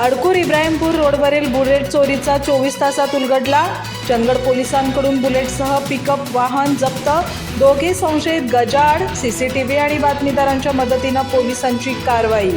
अडकूर इब्राहिमपूर रोडवरील बुलेट चोरीचा चोवीस तासात उलगडला. चंदगड पोलिसांकडून बुलेटसह पिकअप वाहन जप्त. दोघे संशयित गजाड सीसीटीव्ही आणि बातमीदारांच्या मदतीनं पोलिसांची कारवाई.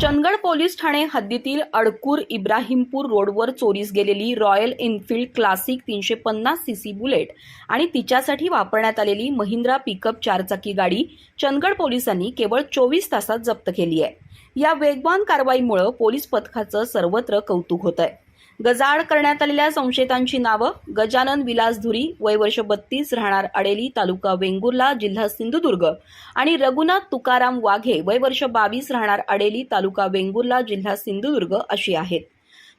चंदगड पोलीस ठाणे हद्दीतील अडकूर इब्राहिमपूर रोडवर चोरीस गेलेली रॉयल एनफिल्ड क्लासिक तीनशे पन्नास सीसी बुलेट आणि तिच्यासाठी वापरण्यात आलेली महिंद्रा पिकअप चारचाकी गाडी चंदगड पोलिसांनी केवळ चोवीस तासात जप्त केली आहे. या वेगवान कारवाईमुळे पोलीस पथकाचं सर्वत्र कौतुक होत आहे गजाआड करण्यात आलेल्या संशयितांची नावं गजानन विलास धुरी वय वर्ष बत्तीस राहणार अडेली तालुका वेंगुर्ला जिल्हा सिंधुदुर्ग. आणि रघुनाथ तुकाराम वाघे वय वर्ष बावीस राहणार अडेली तालुका वेंगुर्ला जिल्हा सिंधुदुर्ग अशी आहेत.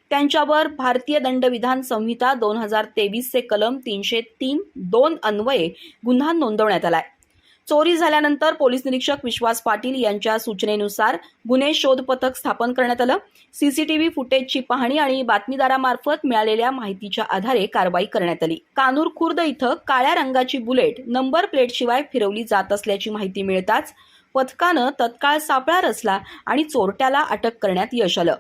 त्यांच्यावर भारतीय दंडविधान संहिता दोन हजार तेवीसचे कलम तीनशे तीन दोन अन्वये गुन्हा नोंदवण्यात आलाय. चोरी झाल्यानंतर पोलीस निरीक्षक विश्वास पाटील यांच्या सूचनेनुसार गुन्हे शोध पथक स्थापन करण्यात आलं. सीसीटीव्ही फुटेजची पाहणी आणि बातमीदारामार्फत मिळालेल्या माहितीच्या आधारे कारवाई करण्यात आली. कानूर खुर्द इथं काळ्या रंगाची बुलेट नंबर प्लेटशिवाय फिरवली जात असल्याची माहिती मिळताच पथकानं तत्काळ सापळा रचला आणि चोरट्याला अटक करण्यात यश आलं.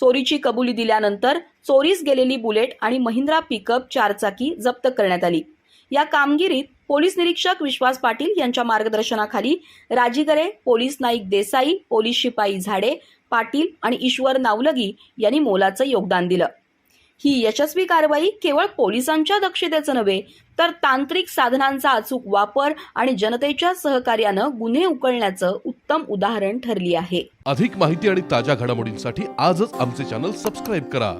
चोरीची कबुली दिल्यानंतर चोरीस गेलेली बुलेट आणि महिंद्रा पिकअप चारचाकी जप्त करण्यात आली. या कामगिरीत पोलीस निरीक्षक विश्वास पाटील यांच्या मार्गदर्शनाखाली राजीगरे पोलीस नाईक देसाई पोलीस शिपाई झाडे पाटील आणि ईश्वर नावलगी यांनी मोलाचं योगदान दिलं. ही यशस्वी कारवाई केवळ पोलिसांच्या दक्षतेचं नव्हे तर तांत्रिक साधनांचा अचूक वापर आणि जनतेच्या सहकार्यानं गुन्हे उकळण्याचं उत्तम उदाहरण ठरली आहे. अधिक माहिती आणि ताज्या घडामोडींसाठी आजच आमचे चॅनल सबस्क्राईब करा.